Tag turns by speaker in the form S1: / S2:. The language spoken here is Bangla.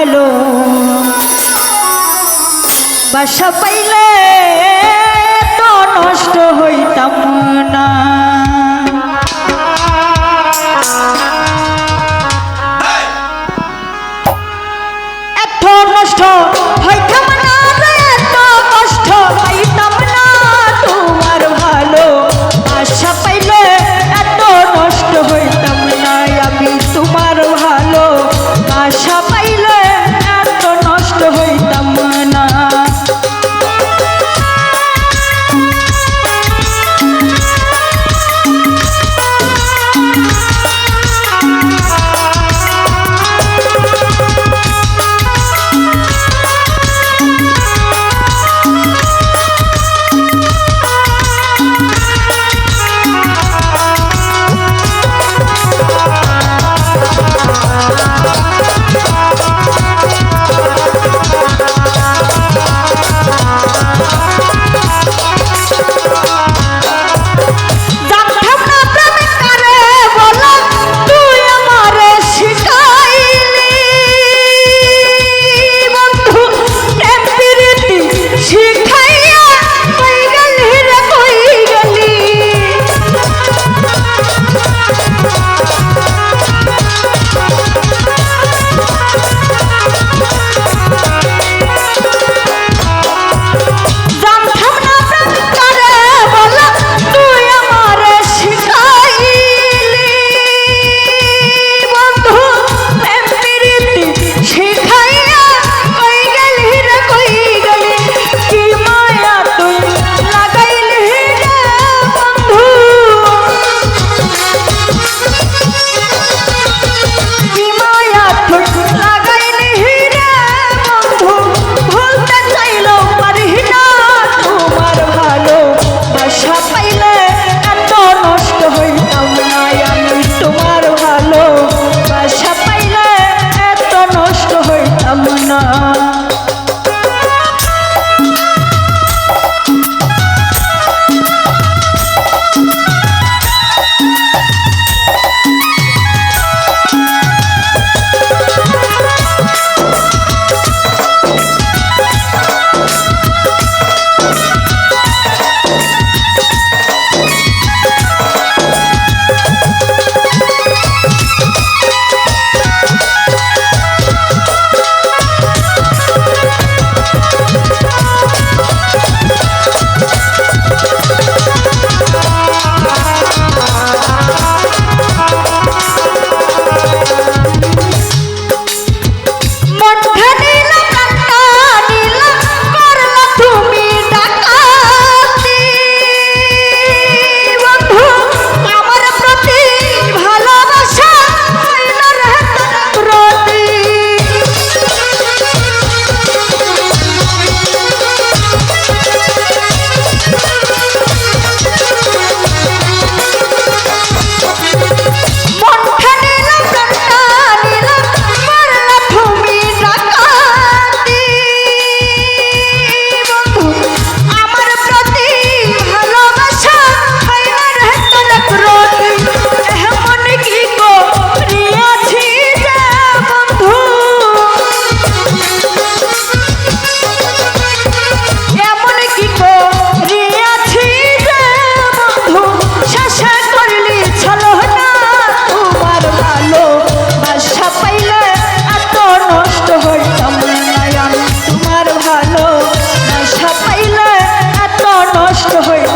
S1: ভালো বাসা পাইলে তো নষ্ট হইতাম না। ভালো আশা পাইলে এত নষ্ট হয়ে